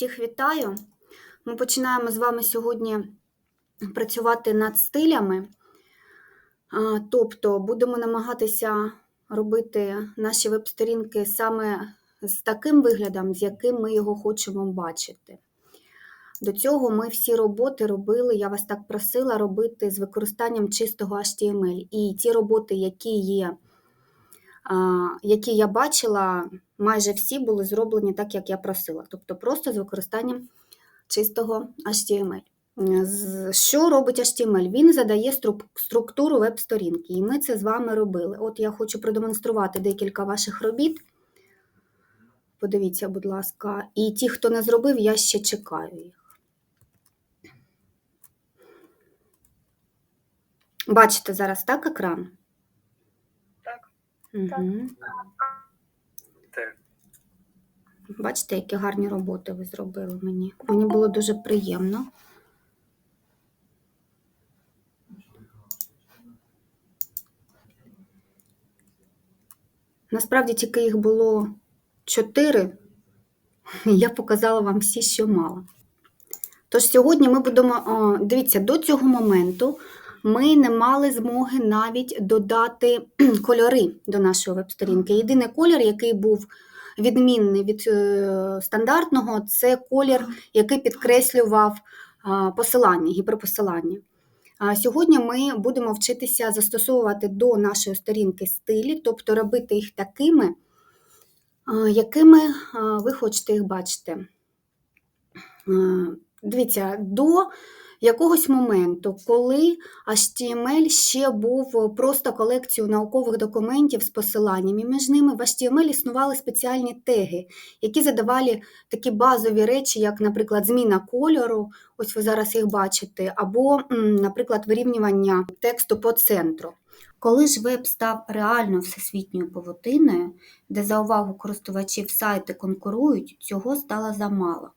Всіх вітаю! Ми починаємо з вами сьогодні працювати над стилями. Тобто будемо намагатися робити наші веб-сторінки саме з таким виглядом, з яким ми його хочемо бачити. До цього ми всі роботи робили, я вас так просила робити з використанням чистого HTML. І ті роботи, які є, які я бачила, майже всі були зроблені так, як я просила. Тобто просто з використанням чистого HTML. Що робить HTML? Він задає структуру веб-сторінки, і ми це з вами робили. От я хочу продемонструвати декілька ваших робіт. Подивіться, будь ласка. І ті, хто не зробив, я ще чекаю їх. Бачите зараз так екран? Так. Угу. Так. Бачите, які гарні роботи ви зробили мені. Мені було дуже приємно. Насправді тільки їх було чотири. Я показала вам всі, що мала. Тож сьогодні ми будемо, дивіться, до цього моменту ми не мали змоги навіть додати кольори до нашої веб-сторінки. Єдиний колір, який був відмінний від е, стандартного, це колір, який підкреслював посилання, гіперпосилання. Сьогодні ми будемо вчитися застосовувати до нашої сторінки стилі, тобто робити їх такими, якими ви хочете їх бачити. Дивіться, до якогось моменту, коли HTML ще був просто колекцією наукових документів з посиланнями між ними, в HTML існували спеціальні теги, які задавали такі базові речі, як, наприклад, зміна кольору, ось ви зараз їх бачите, або, наприклад, вирівнювання тексту по центру. Коли ж веб став реально всесвітньою павутиною, де за увагу користувачів сайти конкурують, цього стало замало.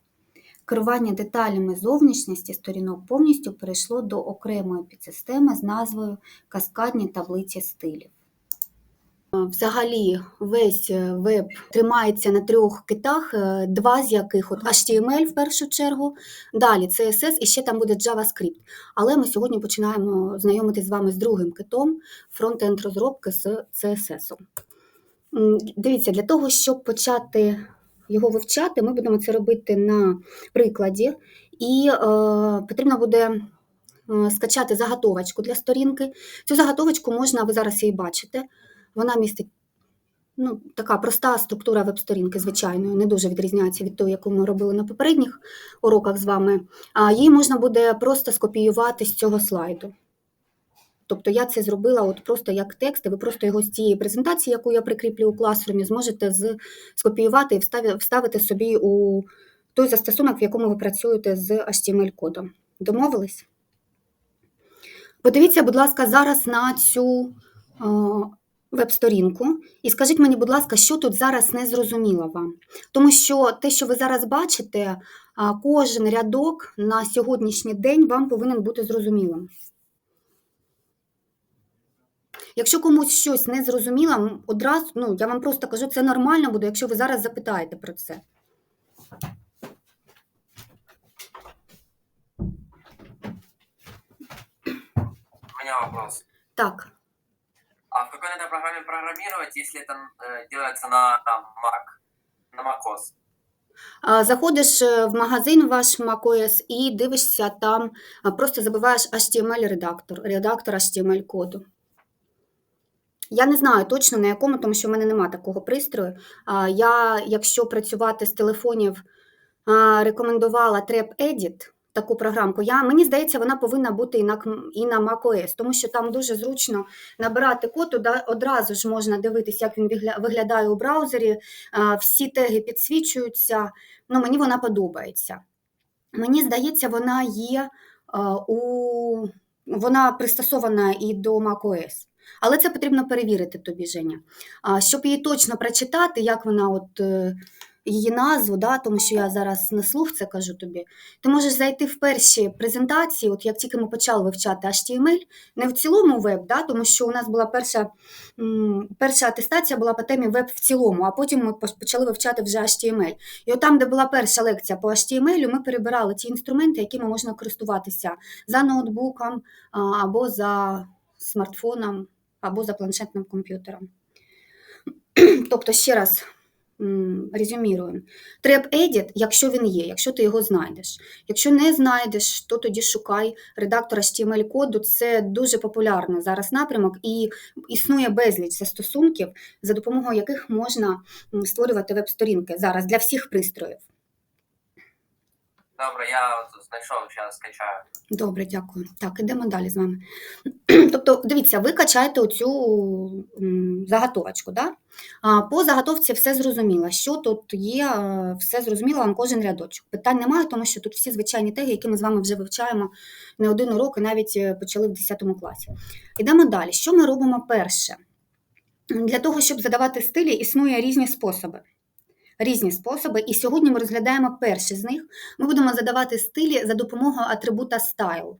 Керування деталями зовнішності сторінок повністю перейшло до окремої підсистеми з назвою Каскадні таблиці стилів. Е, Взагалі, весь е, веб тримається на трьох китах, е, два з яких от HTML в першу чергу, далі CSS і ще там буде JavaScript. Але ми сьогодні починаємо знайомитись з вами з другим китом фронт-енд розробки з CSS. Дивіться, для того, щоб почати його вивчати, ми будемо це робити на прикладі, і е, потрібно буде е, скачати заготовочку для сторінки. Цю заготовочку можна, ви зараз її бачите, вона містить ну, така проста структура веб-сторінки, звичайно, не дуже відрізняється від тої, яку ми робили на попередніх уроках з вами. А її можна буде просто скопіювати з цього слайду. Тобто я це зробила от просто як текст, і ви просто його з цієї презентації, яку я прикріплю у класрумі, зможете з, скопіювати і встави- вставити собі у той застосунок, в якому ви працюєте з HTML-кодом. Домовились? Подивіться, будь ласка, зараз на цю веб-сторінку і скажіть мені, будь ласка, що тут зараз не зрозуміло вам. Тому що те, що ви зараз бачите, кожен рядок на сьогоднішній день вам повинен бути зрозумілим. Якщо комусь щось не зрозуміло, одразу, ну, я вам просто кажу, це нормально буде, якщо ви зараз запитаєте про це. У меня вопрос. Так, А в какой надо программе программировать, если это э, делается на Mac, на macOS? заходиш е, в магазин ваш macOS і дивишся там, просто забиваєш HTML-редактор, редактор HTML-коду. Я не знаю точно на якому, тому що в мене немає такого пристрою. Я, якщо працювати з телефонів, рекомендувала TrapEdit, таку програмку. Я, мені здається, вона повинна бути і на, і на macOS, тому що там дуже зручно набирати код, туди одразу ж можна дивитися, як він виглядає у браузері, всі теги підсвічуються. Ну, мені вона подобається. Мені здається, вона є у вона пристосована і до macOS. Але це потрібно перевірити тобі, Женя. А, щоб її точно прочитати, як вона от, е, її назву, да, тому що я зараз на слух це кажу тобі, ти можеш зайти в перші презентації, от як тільки ми почали вивчати HTML, не в цілому веб, да, тому що у нас була перша, перша атестація була по темі веб в цілому, а потім ми почали вивчати вже HTML. І от там, де була перша лекція по HTML, ми перебирали ті інструменти, якими можна користуватися за ноутбуком або за смартфоном, або за планшетним комп'ютером. Тобто, ще раз м, резюміруємо. Треб Edit, якщо він є, якщо ти його знайдеш. Якщо не знайдеш, то тоді шукай редактор HTML-коду. Це дуже популярний зараз напрямок, і існує безліч застосунків, за допомогою яких можна створювати веб-сторінки зараз для всіх пристроїв. Добре, я знайшов, зараз скачаю. Добре, дякую. Так, ідемо далі з вами. Тобто, дивіться, ви качаєте оцю заготовочку. Да? По заготовці все зрозуміло. Що тут є, е, все зрозуміло вам кожен рядочок. Питань немає, тому що тут всі звичайні теги, які ми з вами вже вивчаємо не один урок і навіть е, почали в 10 класі. Ідемо далі. Що ми робимо перше? Для того, щоб задавати стилі, існує різні способи. Різні способи, і сьогодні ми розглядаємо перший з них. Ми будемо задавати стилі за допомогою атрибута style.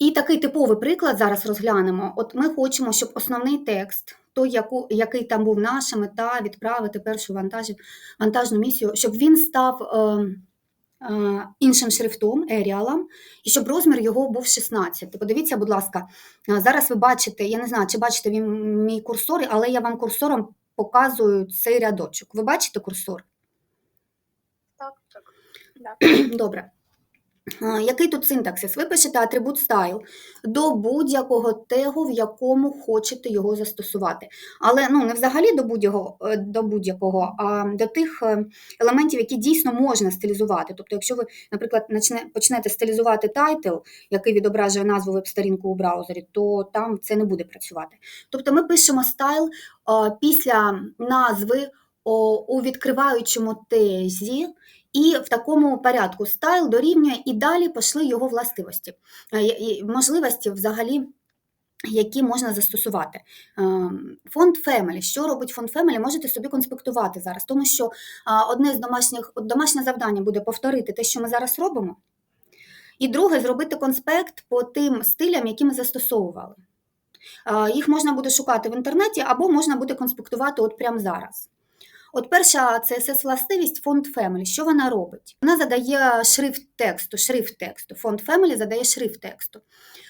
І такий типовий приклад зараз розглянемо. От ми хочемо, щоб основний текст, той, яку, який там був наша мета, відправити першу вантажі, вантажну місію, щоб він став е, е, іншим шрифтом, еріалом, і щоб розмір його був 16. Подивіться, будь ласка, е, зараз ви бачите, я не знаю, чи бачите ви мій курсор, але я вам курсором показую цей рядочок. Ви бачите курсор? Так, так. Добре. А, Який тут синтаксис? Ви пишете атрибут style до будь-якого тегу, в якому хочете його застосувати. Але ну, не взагалі до будь-якого, е, до будь-якого, а до тих е, елементів, які дійсно можна стилізувати. Тобто, якщо ви, наприклад, почнете стилізувати тайтл, який відображує назву веб-сторінку у браузері, то там це не буде працювати. Тобто ми пишемо style після назви у відкриваючому тезі, і в такому порядку стайл дорівнює і далі пішли його властивості, Е, можливості взагалі. Які можна застосувати. Ем, Фонд Family. Що робить фонд Family? Можете собі конспектувати зараз, тому що одне з домашніх домашнє завдання буде повторити те, що ми зараз робимо. І друге зробити конспект по тим стилям, які ми застосовували. Їх можна буде шукати в інтернеті або можна буде конспектувати от прямо зараз. От перша CSS властивість фонд Family. Що вона робить? Вона задає шрифт тексту, шрифт тексту. Фонд Family задає шрифт тексту.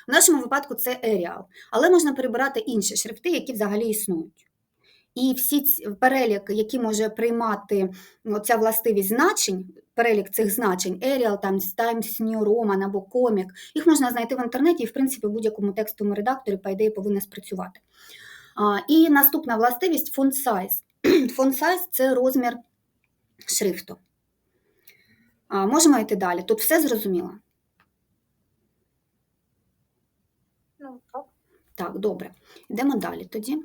В нашому випадку це Arial, але можна перебирати інші шрифти, які взагалі існують. І всі ці перелік, який може приймати оця властивість значень, перелік цих значень, Arial, там, Times New Roman або Comic, їх можна знайти в інтернеті і, в принципі, в будь-якому текстовому редакторі, по ідеї, повинна спрацювати. І наступна властивість font size. Font size – це розмір шрифту. А, Можемо йти далі. Тут все зрозуміло? Ну, так. Так, добре. Йдемо далі тоді.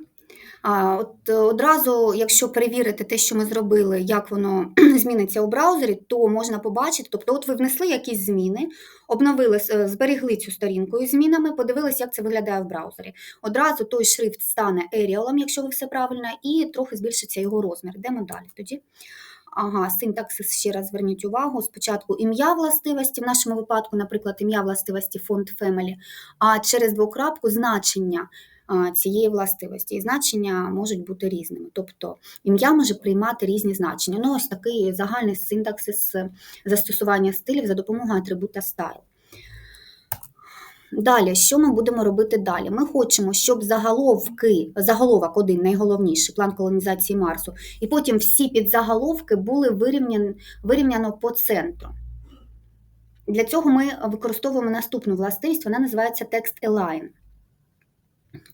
От е, одразу, якщо перевірити те, що ми зробили, як воно зміниться у браузері, то можна побачити. Тобто, от ви внесли якісь зміни, обновили, е, зберегли цю сторінку із змінами, подивилися, як це виглядає в браузері. Одразу той шрифт стане Arial, якщо ви все правильно, і трохи збільшиться його розмір. Йдемо далі тоді. Ага, синтаксис ще раз зверніть увагу. Спочатку ім'я властивості, в нашому випадку, наприклад, ім'я властивості фонд Family, а через двокрапку значення цієї властивості. І значення можуть бути різними. Тобто ім'я може приймати різні значення. Ну, ось такий загальний синтаксис застосування стилів за допомогою атрибута style. Далі, що ми будемо робити далі? Ми хочемо, щоб заголовки, заголовок один найголовніший, план колонізації Марсу, і потім всі підзаголовки були вирівняні, вирівняно по центру. Для цього ми використовуємо наступну властивість, вона називається text align.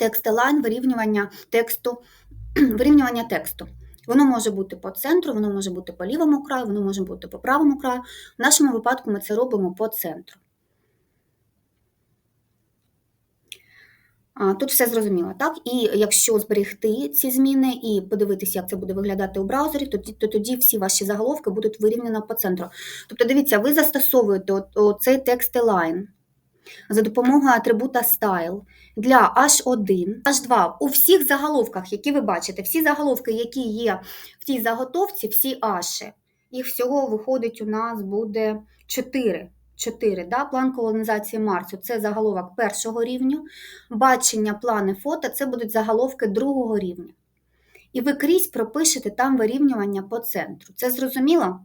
Align – вирівнювання тексту, вирівнювання тексту. Воно може бути по центру, воно може бути по лівому краю, воно може бути по правому краю. В нашому випадку ми це робимо по центру. Тут все зрозуміло, так? І якщо зберегти ці зміни і подивитися, як це буде виглядати у браузері, то, то тоді всі ваші заголовки будуть вирівняно по центру. Тобто, дивіться, ви застосовуєте цей текст align. за допомогою атрибута style для H1, H2 у всіх заголовках, які ви бачите, всі заголовки, які є в тій заготовці, всі H, їх всього виходить у нас буде 4. 4, да? План колонізації Марсу це заголовок першого рівня, бачення, плани, фото це будуть заголовки другого рівня. І ви крізь пропишете там вирівнювання по центру. Це зрозуміло?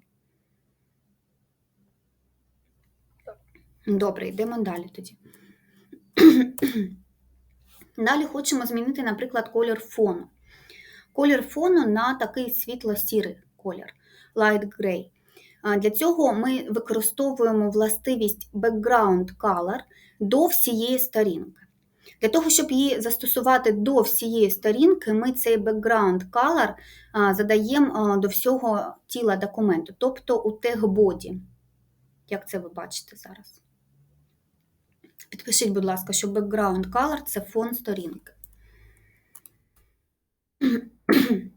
Добре, йдемо далі тоді. Далі хочемо змінити, наприклад, колір фону. Колір фону на такий світло-сірий колір, light gray. Для цього ми використовуємо властивість background color до всієї сторінки. Для того, щоб її застосувати до всієї сторінки, ми цей background color задаємо до всього тіла документу, тобто у тег-боді. Як це ви бачите зараз? Підпишіть, будь ласка, що background color це фон сторінки.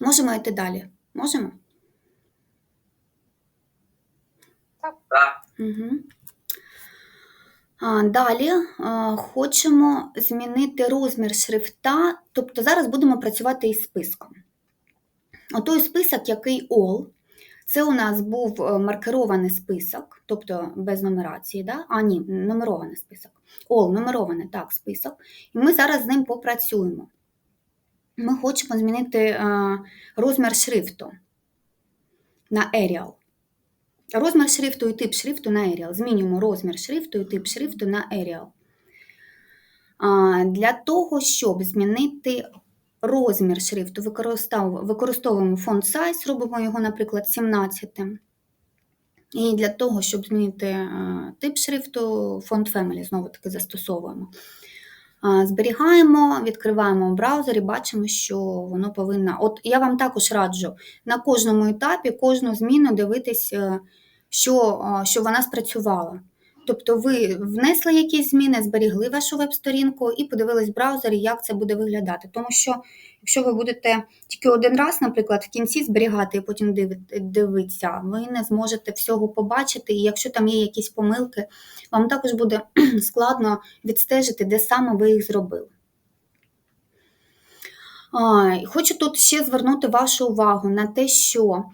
Можемо йти далі? Можемо? Да. Угу. Далі хочемо змінити розмір шрифта, тобто зараз будемо працювати із списком. Отой список, який all, це у нас був е, маркерований список, тобто без нумерації, да? а ні, нумерований список. All, нумерований, так, список. І ми зараз з ним попрацюємо. Ми хочемо змінити е, розмір шрифту на Arial. Розмір шрифту і тип шрифту на Arial. Змінюємо розмір шрифту і тип шрифту на Arial. Для того, щоб змінити розмір шрифту, використовуємо font size, робимо його, наприклад, 17. І для того, щоб змінити е, тип шрифту, font family знову таки застосовуємо. Зберігаємо, відкриваємо в браузері, бачимо, що воно повинно. От я вам також раджу на кожному етапі кожну зміну дивитись, е, що, е, що вона спрацювала. Тобто ви внесли якісь зміни, зберігли вашу веб-сторінку і подивились в браузері, як це буде виглядати. Тому що, якщо ви будете тільки один раз, наприклад, в кінці зберігати і потім дивитися, ви не зможете всього побачити. І якщо там є якісь помилки, вам також буде складно відстежити, де саме ви їх зробили. Хочу тут ще звернути вашу увагу на те, що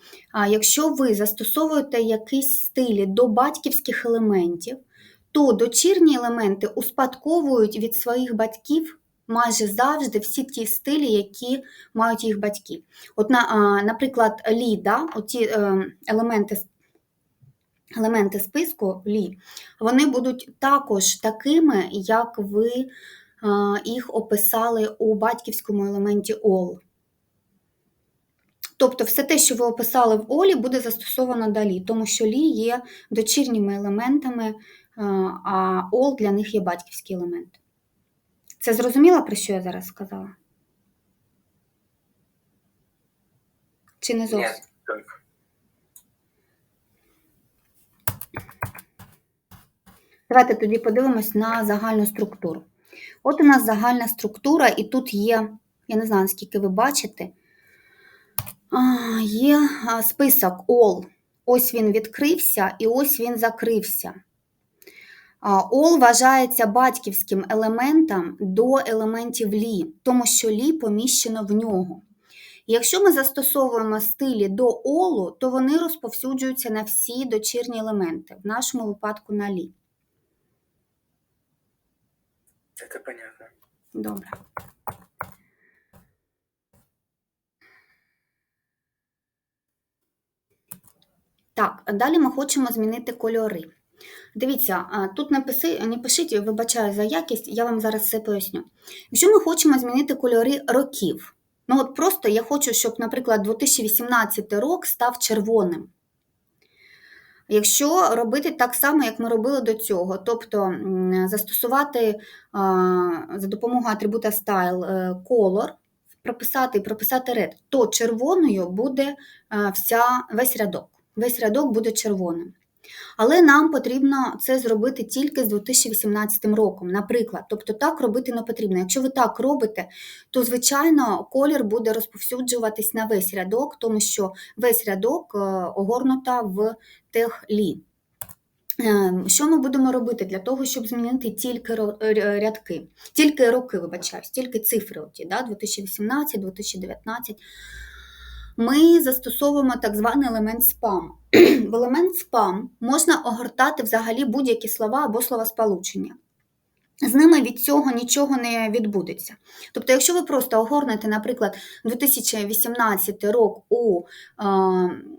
якщо ви застосовуєте якісь стилі до батьківських елементів, то дочірні елементи успадковують від своїх батьків майже завжди всі ті стилі, які мають їх батьки. От, наприклад, ліда, оті е, елементи, елементи списку лі, вони будуть також такими, як ви їх описали у батьківському елементі all. Тобто все те, що ви описали в Олі, буде застосовано далі, тому що лі є дочірніми елементами, а, all для них є батьківський елемент. Це зрозуміло, про що я зараз сказала? Чи не зовсім? Давайте тоді подивимось на загальну структуру. От у нас загальна структура, і тут є, я не знаю, наскільки ви бачите, є список all. Ось він відкрився і ось він закрився. All вважається батьківським елементом до елементів лі, тому що лі поміщено в нього. Якщо ми застосовуємо стилі до олу, то вони розповсюджуються на всі дочірні елементи, в нашому випадку на лі. Это понятно. Добре. Так, далі ми хочемо змінити кольори. Дивіться, тут не, писи, не пишіть, вибачаю за якість, я вам зараз все поясню. Якщо ми хочемо змінити кольори років, ну от просто я хочу, щоб, наприклад, 2018 рок став червоним. Якщо робити так само, як ми робили до цього, тобто застосувати за допомогою атрибута style е, color, прописати прописати red, то червоною буде е, вся, весь рядок. Весь рядок буде червоним. Але нам потрібно це зробити тільки з 2018 роком, наприклад. Тобто так робити не потрібно. Якщо ви так робите, то, звичайно, колір буде розповсюджуватись на весь рядок, тому що весь рядок е, огорнута в тег лі. Е, Що ми будемо робити для того, щоб змінити тільки ро- рядки, тільки роки, вибачаюсь, тільки цифри оті, да, 2018, 2019. Ми застосовуємо так званий елемент спам. В елемент спам можна огортати взагалі будь-які слова або словосполучення. З ними від цього нічого не відбудеться. Тобто, якщо ви просто огорнете, наприклад, 2018 рок у е,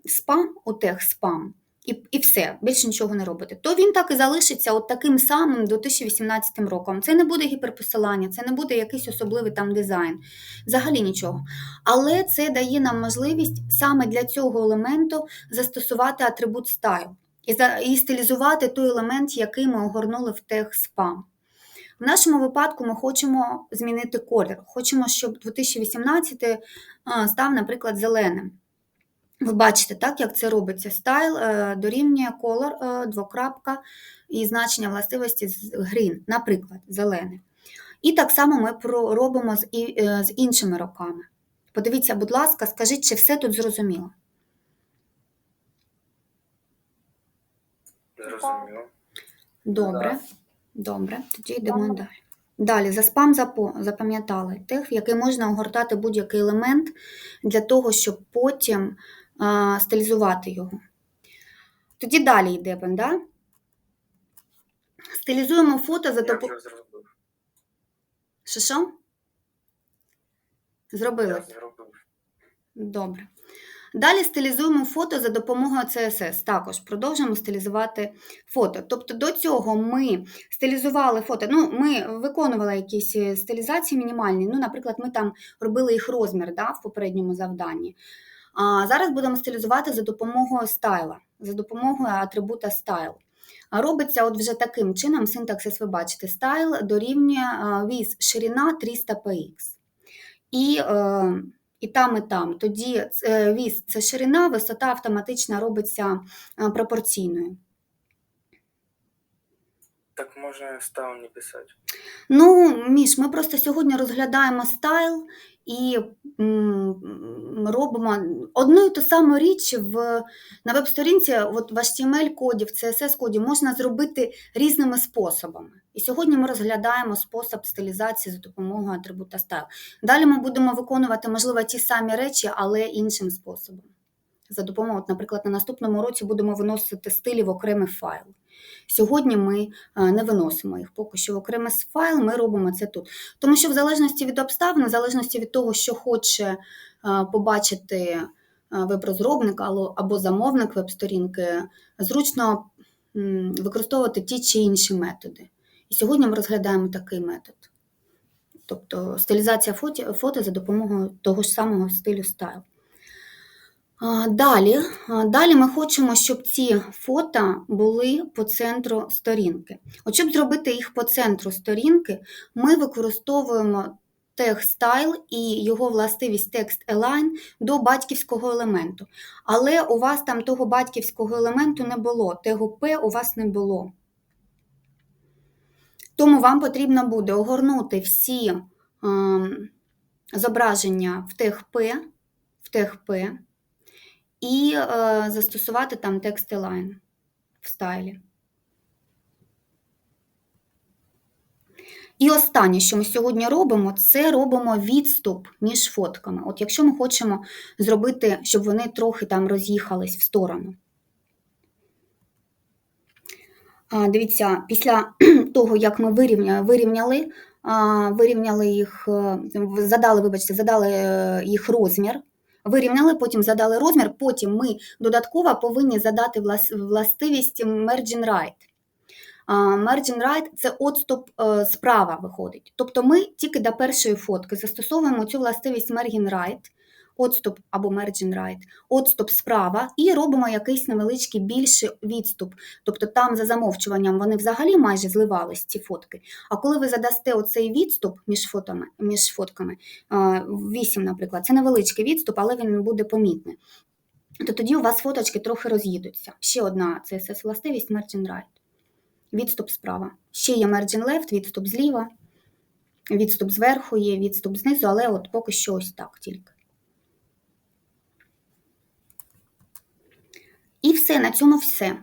спам, у тех спам, і, і все, більше нічого не робите, то він так і залишиться от таким самим 2018 роком. Це не буде гіперпосилання, це не буде якийсь особливий там дизайн, взагалі нічого. Але це дає нам можливість саме для цього елементу застосувати атрибут style і, і стилізувати той елемент, який ми огорнули в тех спам. В нашому випадку ми хочемо змінити колір. Хочемо, щоб 2018 став, наприклад, зеленим. Ви бачите, так, як це робиться. Стайл е, дорівнює color, е, двокрапка і значення властивості з green, наприклад, зелений. І так само ми робимо з, і- е, з іншими роками. Подивіться, будь ласка, скажіть, чи все тут зрозуміло? Зрозуміло. Добре. Добре, тоді йдемо далі. Далі, за спам запам'ятали тех, в який можна огортати будь-який елемент для того, щоб потім стилізувати його. Тоді далі йдемо, да? Стилізуємо фото за допомогою. Що що? Зробили? Добре. Далі стилізуємо фото за допомогою CSS. Також продовжуємо стилізувати фото. Тобто до цього ми стилізували фото. Ну, ми виконували якісь е, стилізації мінімальні. Ну, наприклад, ми там робили їх розмір да, в попередньому завданні. А зараз будемо стилізувати за допомогою стайла, за допомогою атрибута style. Робиться от вже таким чином, синтаксис ви бачите, style дорівнює віз ширина 300 px. І, е, і там, і там. Тоді віз це ширина, висота автоматично робиться е, пропорційною. Так можна став не писати. Ну, Міш, ми просто сьогодні розглядаємо стайл і м, робимо одну і ту саму річ в, на веб-сторінці, от в HTML-коді, в CSS-коді можна зробити різними способами. І сьогодні ми розглядаємо спосіб стилізації за допомогою атрибута style. Далі ми будемо виконувати, можливо, ті самі речі, але іншим способом. За допомогою, наприклад, на наступному році будемо виносити стилі в окремий файл. Сьогодні ми е, не виносимо їх поки що в окремий файл, ми робимо це тут. Тому що в залежності від обставин, в залежності від того, що хоче е, побачити е, веб-розробник або- замовник веб-сторінки, зручно використовувати ті чи інші методи. І сьогодні ми розглядаємо такий метод. Тобто стилізація фото за допомогою того ж самого стилю стайл. Далі, далі ми хочемо, щоб ці фото були по центру сторінки. От щоб зробити їх по центру сторінки, ми використовуємо style і його властивість text align до батьківського елементу. Але у вас там того батьківського елементу не було, тегу P у вас не було. Тому вам потрібно буде огорнути всі ем, зображення в тег P, в тег P і е, застосувати там текст align в стайлі. І останнє, що ми сьогодні робимо, це робимо відступ між фотками. От якщо ми хочемо зробити, щоб вони трохи там роз'їхались в сторону. Дивіться, після того, як ми вирівня- вирівняли, а, вирівняли їх, е, задали, вибачте, задали е, їх розмір, вирівняли, потім задали розмір, потім ми додатково повинні задати влас- властивість Merging Right. Merging right – це отступ е, справа виходить. Тобто ми тільки до першої фотки застосовуємо цю властивість Merging right, отступ або Margin right, отступ справа і робимо якийсь невеличкий більший відступ. Тобто там за замовчуванням вони взагалі майже зливались, ці фотки. А коли ви задасте оцей відступ між, фотами, між фотками, 8, наприклад, це невеличкий відступ, але він буде помітний. То тоді у вас фоточки трохи роз'їдуться. Ще одна CSS властивість Margin right. Відступ справа. Ще є margin left, відступ зліва, відступ зверху є, відступ знизу, але от поки що ось так тільки. І все, на цьому все.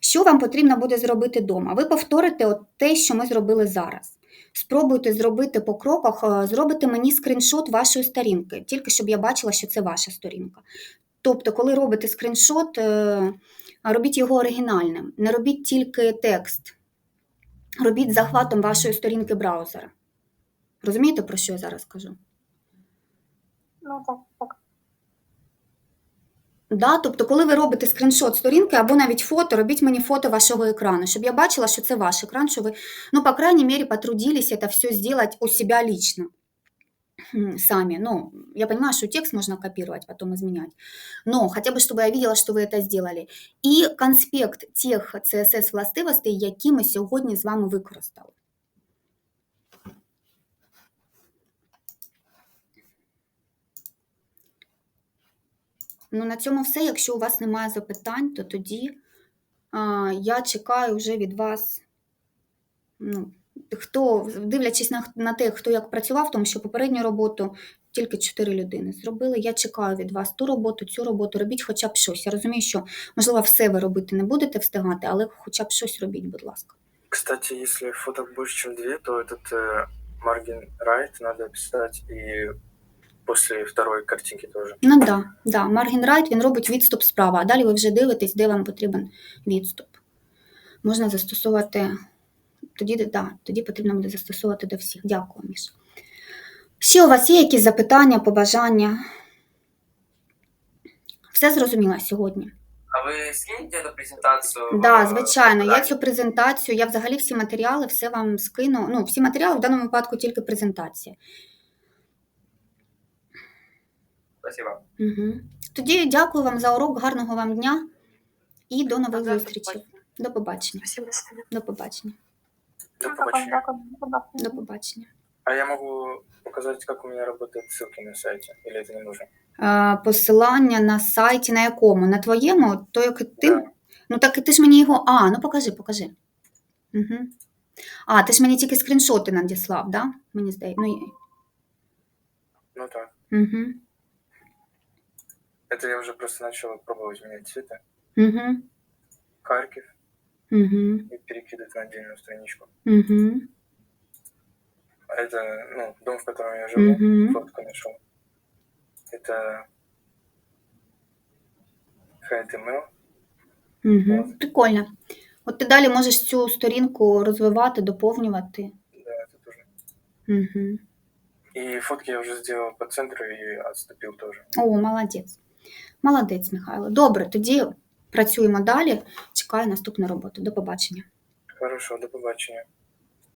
Що вам потрібно буде зробити вдома? Ви повторите от те, що ми зробили зараз. Спробуйте зробити по кроках, е, зробите мені скріншот вашої сторінки, тільки щоб я бачила, що це ваша сторінка. Тобто, коли робите скріншот, е, робіть його оригінальним, не робіть тільки текст, робіть захватом вашої сторінки браузера. Розумієте, про що я зараз кажу? Ну, так, так. Да? Тобто, коли ви робите скріншот сторінки або навіть фото, робіть мені фото вашого екрану, щоб я бачила, що це ваш екран, що ви, ну, по крайней мере, потрудились это все сделать у себя лично. М, Сами. Ну, я понимаю, что текст можно копировать, потом изменять. Но хотя бы, чтобы я видела, что вы это сделали. І конспект тих CSS властивостей, які ми сьогодні з вами використали. Ну, на цьому все. Якщо у вас немає запитань, то тоді а, я чекаю вже від вас. Ну, хто, дивлячись на, на те, хто як працював, тому що попередню роботу тільки чотири людини зробили. Я чекаю від вас ту роботу, цю роботу. Робіть хоча б щось. Я розумію, що, можливо, все ви робити не будете встигати, але хоча б щось робіть, будь ласка. Кстати, если фоток больше, чем две, то этот э, margin right надо писать и после второй картинки тоже. Ну да, да. Margin right, він робить відступ справа, а далі ви вже дивитесь, де вам потрібен відступ. Можна застосовувати, тоді, да, тоді потрібно буде застосовувати до всіх. Дякую, Міш. Ще у вас є якісь запитання, побажання? Все зрозуміла сьогодні? А ви скинете эту презентацію? Да, е, звичайно, я цю презентацію, я взагалі всі матеріали, все вам скину. Ну, всі матеріали в даному випадку тільки презентація. Спасибо. Угу. Тоді дякую вам за урок, гарного вам дня і до нових Дякую, зустрічей. До побачення. Спасибо, до побачення. До побачення. дякую. До побачення. До побачення. А я могу показать, как у меня работают ссылки на сайте, или это не нужно? А, посилання на сайті на якому? На твоєму? То як ти? Да. Ну так і ти ж мені його. А, ну покажи, покажи. Угу. А, ти ж мені тільки скріншоти надіслав, да? Мені здається. Ну, Ну так. угу. Это я уже просто начал пробовать менять цвета. Угу. Харьков Угу. и перекидывать на отдельную страничку. Угу. Это, ну, дом, в котором я живу, Угу. фотку нашел. Это HTML. Угу. Прикольно. От ти далі можеш цю сторінку розвивати, доповнювати. Да, это тоже. Угу. И фотки я уже сделал по центру и отступил тоже. О, молодець. Молодець, Михайло. Добре, тоді працюємо далі. Чекаю наступну роботу. До побачення. Хорошо, до побачення.